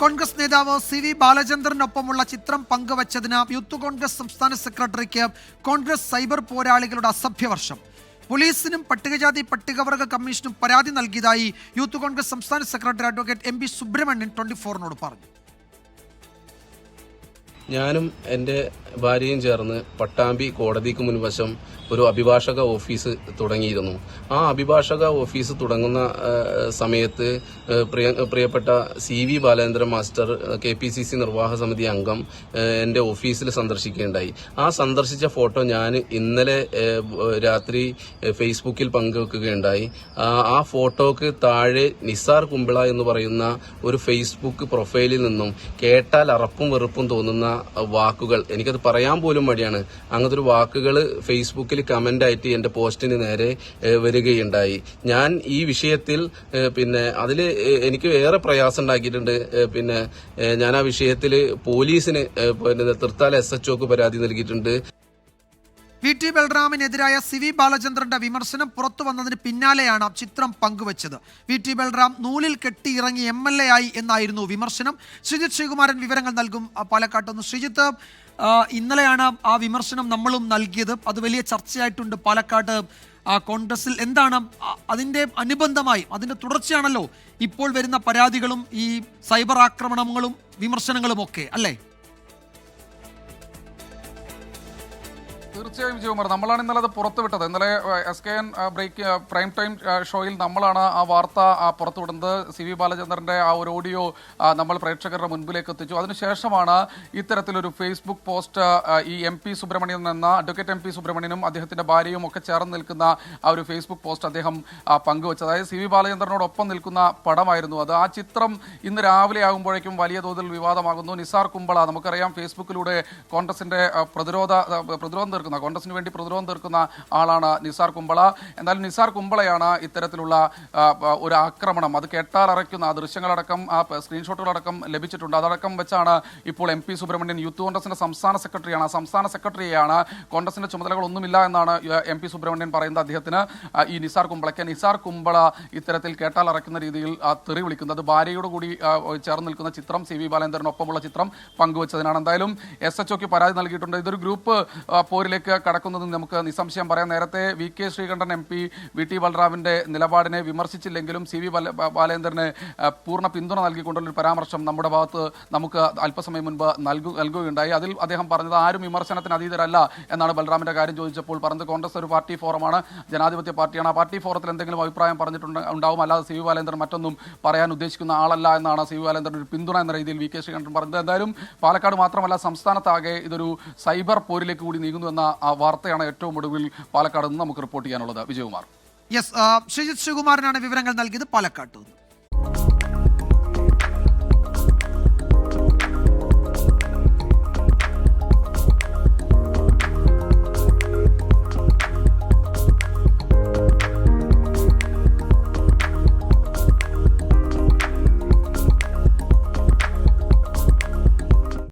കോൺഗ്രസ് നേതാവ് C V ബാലചന്ദ്രനൊപ്പമുള്ള ചിത്രം പങ്കുവച്ചതിന് youth Congress സംസ്ഥാന സെക്രട്ടറിക്ക് കോൺഗ്രസ് സൈബർ പോരാളികളുടെ അസഭ്യവർഷം പോലീസിനും പട്ടികജാതി പട്ടികവർഗ കമ്മീഷനും പരാതി നൽകിയതായി യൂത്ത് കോൺഗ്രസ് സംസ്ഥാന secretary advocate M P Subramanian twenty ഫോറിനോട് പറഞ്ഞു. ഞാനും എന്റെ ഭാര്യയും ചേർന്ന് പട്ടാമ്പി കോടതിക്ക് മുൻവശം ഒരു അഭിഭാഷക ഓഫീസ് തുടങ്ങിയിരുന്നു. ആ അഭിഭാഷക ഓഫീസ് തുടങ്ങുന്ന സമയത്ത് പ്രിയ പ്രിയപ്പെട്ട C V Balendran master K P C C നിർവാഹക സമിതി അംഗം എന്റെ ഓഫീസിൽ സന്ദർശിക്കുകയുണ്ടായി. ആ സന്ദർശിച്ച ഫോട്ടോ ഞാൻ ഇന്നലെ രാത്രി ഫേസ്ബുക്കിൽ പങ്കുവെക്കുകയുണ്ടായി. ആ ഫോട്ടോക്ക് താഴെ നിസാർ കുമ്പിള എന്ന് പറയുന്ന ഒരു ഫേസ്ബുക്ക് പ്രൊഫൈലിൽ നിന്നും കേട്ടാൽ അറപ്പും വെറുപ്പും തോന്നുന്ന വാക്കുകൾ. എനിക്കത് പറയാൻ പോലും മടിയാണ്. അങ്ങനത്തെ ഒരു വാക്കുകൾ ഫേസ്ബുക്കിൽ കമന്റ് ആയിട്ട് എന്റെ പോസ്റ്റിന് നേരെ വരികയുണ്ടായി. ഞാൻ ഈ വിഷയത്തിൽ പിന്നെ അതിൽ എനിക്ക് വേറെ പ്രയാസം ഉണ്ടാക്കിയിട്ടുണ്ട്. പിന്നെ ഞാൻ ആ വിഷയത്തിൽ പോലീസിന് പിന്നെ തൃത്താല എസ് എച്ച് ഒക്ക് പരാതി നൽകിയിട്ടുണ്ട്. വി ടി ബൽറാമിനെതിരായ സി വി ബാലചന്ദ്രന്റെ വിമർശനം പുറത്തു വന്നതിന് പിന്നാലെയാണ് ചിത്രം പങ്കുവച്ചത്. വി ടി ബൽറാം നൂലിൽ കെട്ടിയിറങ്ങി എം എൽ എ ആയി എന്നായിരുന്നു വിമർശനം. ശ്രീജിത് ശ്രീകുമാരൻ വിവരങ്ങൾ നൽകും. പാലക്കാട്ട് നിന്ന് ശ്രീജിത്ത് ഇന്നലെയാണ് ആ വിമർശനം നമ്മളും നൽകിയത്. അത് വലിയ ചർച്ചയായിട്ടുണ്ട് പാലക്കാട് കോൺഗ്രസിൽ. എന്താണ് അതിന്റെ അനുബന്ധമായി അതിന്റെ തുടർച്ചയാണല്ലോ ഇപ്പോൾ വരുന്ന പരാതികളും ഈ സൈബർ ആക്രമണങ്ങളും വിമർശനങ്ങളും ഒക്കെ അല്ലേ? തീർച്ചയായും ജിയോമർ നമ്മളാണ് ഇന്നലെ അത് പുറത്തുവിട്ടത് ഇന്നലെ S K N break prime time ഷോയിൽ നമ്മളാണ് ആ വാർത്ത പുറത്തുവിടുന്നത് സി വി ബാലചന്ദ്രന്റെ ആ ഒരു ഓഡിയോ നമ്മൾ പ്രേക്ഷകരുടെ മുൻപിലേക്ക് എത്തിച്ചു. അതിനുശേഷമാണ് ഇത്തരത്തിലൊരു ഫേസ്ബുക്ക് പോസ്റ്റ് ഈ എം പി സുബ്രഹ്മണ്യൻ എന്ന അഡ്വക്കേറ്റ് എം പി സുബ്രഹ്മണ്യനും അദ്ദേഹത്തിന്റെ ഭാര്യയും ഒക്കെ ചേർന്ന് നിൽക്കുന്ന ആ ഒരു ഫേസ്ബുക്ക് പോസ്റ്റ് അദ്ദേഹം പങ്കുവച്ചത്. അതായത് സി വി ബാലചന്ദ്രനോടൊപ്പം നിൽക്കുന്ന പടമായിരുന്നു അത്. ആ ചിത്രം ഇന്ന് രാവിലെ ആകുമ്പോഴേക്കും വലിയ തോതിൽ വിവാദമാകുന്നു. നിസാർ കുമ്പള നമുക്കറിയാം ഫേസ്ബുക്കിലൂടെ കോൺഗ്രസിന്റെ പ്രതിരോധ പ്രതിരോധം പ്രതിരോധം തീർക്കുന്ന കോൺഗ്രസിന് വേണ്ടി പ്രതിരോധം തീർക്കുന്ന ആളാണ് നിസാർ കുമ്പള. എന്നാലും നിസാർ കുമ്പളയാണ് ഇത്തരത്തിലുള്ള ഒരു ആക്രമണം. അത് കേട്ടാലറയ്ക്കുന്ന ആ ദൃശ്യങ്ങളടക്കം ആ സ്ക്രീൻഷോട്ടുകളടക്കം ലഭിച്ചിട്ടുണ്ട്. അതടക്കം വെച്ചാണ് ഇപ്പോൾ എം പി സുബ്രഹ്മണ്യൻ യൂത്ത് കോൺഗ്രസിന്റെ സംസ്ഥാന സെക്രട്ടറിയാണ്. ആ സംസ്ഥാന സെക്രട്ടറിയാണ് കോൺഗ്രസിന്റെ ചുമതലകളൊന്നുമില്ല എന്നാണ് എം പി സുബ്രഹ്മണ്യൻ പറയുന്നത് അദ്ദേഹത്തിന്. ഈ നിസാർ കുമ്പളയ്ക്ക് നിസാർ കുമ്പള ഇത്തരത്തിൽ കേട്ടാലറയ്ക്കുന്ന രീതിയിൽ തെറി വിളിക്കുന്നത് ഭാര്യയോട് കൂടി ചേർന്ന് നിൽക്കുന്ന ചിത്രം സി വി ബാലേന്ദ്രനൊപ്പമുള്ള ചിത്രം പങ്കുവച്ചതിനാണ്. എന്തായാലും എസ് എച്ച് ഒക്ക് പരാതി നൽകിയിട്ടുണ്ട്. ഇതൊരു ഗ്രൂപ്പ് ആ, പോരിലേക്ക് കടക്കുന്നത് നമുക്ക് നിസ്സംശയം പറയാം. നേരത്തെ V K Sreekandan M P V T ബലറാമിന്റെ നിലപാടിനെ വിമർശിച്ചില്ലെങ്കിലും സി വി ബാല- ബാലേന്ദ്രന് പൂർണ പിന്തുണ നൽകിക്കൊണ്ടുള്ള ഒരു പരാമർശം നമ്മുടെ ഭാഗത്ത് നമുക്ക് അല്പസമയം മുൻപ് നൽകു നൽകുകയുണ്ടായി. അതിൽ അദ്ദേഹം പറഞ്ഞത് ആരും വിമർശനത്തിന് അതീതരല്ല എന്നാണ് ബലറാമിന്റെ കാര്യം ചോദിച്ചപ്പോൾ പറഞ്ഞത്. കോൺഗ്രസ് ഒരു പാർട്ടി ഫോറമാണ് ജനാധിപത്യ പാർട്ടിയാണ്. ആ പാർട്ടി ഫോറത്തിൽ എന്തെങ്കിലും അഭിപ്രായം പറഞ്ഞിട്ടുണ്ട് ഉണ്ടാവും. അല്ലാതെ സി വി ബാലേന്ദ്രൻ മറ്റൊന്നും പറയാൻ ഉദ്ദേശിക്കുന്ന ആളല്ല എന്നാണ് സി വി ബാലേന്ദ്രൻ ഒരു പിന്തുണ എന്ന രീതിയിൽ വി കെ ശ്രീകണ്ഠൻ പറഞ്ഞത്. എന്തായാലും പാലക്കാട് മാത്രമല്ല സംസ്ഥാനത്താകെ ഇതൊരു സൈബർ പോരിലേക്ക് കൂടി നീങ്ങുന്നു എന്ന ആ വാർത്തയാണ് ഏറ്റവും ഒടുവിൽ പാലക്കാട് നിന്ന് നമുക്ക് റിപ്പോർട്ട് ചെയ്യാനുള്ളത്. വിജയകുമാർ. യെസ് ശ്രീജിത് ശ്രീകുമാറിനാണ് വിവരങ്ങൾ നൽകിയത് പാലക്കാട്ട് നിന്ന്.